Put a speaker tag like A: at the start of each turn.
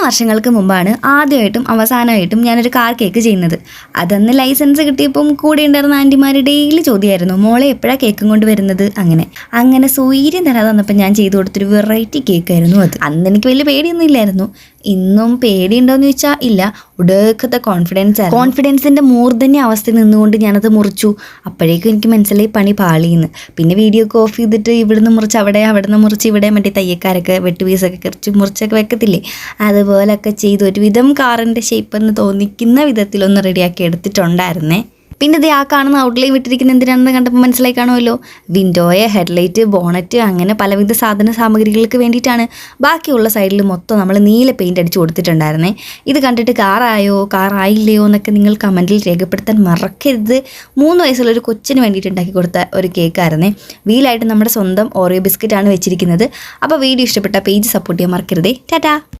A: മൂന്ന് വർഷങ്ങൾക്ക് മുമ്പാണ് ആദ്യമായിട്ടും അവസാനമായിട്ടും ഞാനൊരു കാർ കേക്ക് ചെയ്യുന്നത്. അതന്ന് ലൈസൻസ് കിട്ടിയപ്പം കൂടെ ഉണ്ടായിരുന്ന ആന്റിമാർ ഡെയിലി ചോദ്യമായിരുന്നു മോളെ എപ്പോഴാണ് കേക്കും കൊണ്ട് വരുന്നത്? അങ്ങനെ. അങ്ങനെ സൂര്യൻ തരാതെ വന്നപ്പോൾ ഞാൻ ചെയ്തു കൊടുത്തൊരു വെറൈറ്റി കേക്കായിരുന്നു അത്. അന്ന് എനിക്ക് വലിയ പേടിയൊന്നും ഇല്ലായിരുന്നു. ഇന്നും പേടിയുണ്ടോന്ന് ചോദിച്ചാൽ ഇല്ല. ഉടക്കത്തെ കോൺഫിഡൻസ് ആണ് കോൺഫിഡൻസിന്റെ മൂർധന്യ അവസ്ഥയിൽ നിന്നുകൊണ്ട് ഞാനത് മുറിച്ചു. അപ്പോഴേക്കും എനിക്ക് മനസ്സിലായി പണി പാളിയെന്ന് പിന്നെ വീഡിയോ ഒക്കെ ഓഫ് ചെയ്തിട്ട് ഇവിടുന്ന് മുറിച്ച് അവിടെ അവിടുന്ന് മുറിച്ച് ഇവിടെ മറ്റേ തയ്യക്കാരൊക്കെ വെട്ടുപീസൊക്കെ കുറച്ച് മുറിച്ചൊക്കെ വെക്കത്തില്ലേ? അതുപോലൊക്കെ ചെയ്ത് ഒരുവിധം കാറിന്റെ ഷേപ്പ് എന്ന് തോന്നിക്കുന്ന വിധത്തിലൊന്ന് റെഡിയാക്കി എടുത്തിട്ടുണ്ടായിരുന്നേ. പിന്നെ ഇത് ആ കാണുന്ന ഔട്ട്ലൈൻ വിട്ടിരിക്കുന്ന എന്തിനാണെന്ന് കണ്ടപ്പോൾ മനസ്സിലായി കാണുമല്ലോ വിൻഡോയെ ഹെഡ്ലൈറ്റ് ബോണറ്റ് അങ്ങനെ പലവിധ സാധന സാമഗ്രികൾക്ക് വേണ്ടിയിട്ടാണ് ബാക്കിയുള്ള സൈഡിൽ മൊത്തം നമ്മൾ നീല പെയിന്റ് അടിച്ചു കൊടുത്തിട്ടുണ്ടായിരുന്നേ. ഇത് കണ്ടിട്ട് കാറായോ കാറായില്ലയോ എന്നൊക്കെ നിങ്ങൾ കമന്റിൽ രേഖപ്പെടുത്താൻ മറക്കരുത്. മൂന്ന് വയസ്സുള്ള ഒരു കൊച്ചിന് വേണ്ടിയിട്ട് ഉണ്ടാക്കി കൊടുത്ത ഒരു കേക്കായിരുന്നേ. വീലായിട്ട് നമ്മുടെ സ്വന്തം ഓറിയോ ബിസ്ക്കറ്റാണ് വെച്ചിരിക്കുന്നത്. അപ്പോൾ വീഡിയോ ഇഷ്ടപ്പെട്ട പേജ് സപ്പോർട്ട് ചെയ്യാൻ മറക്കരുതേ. ടാറ്റാ!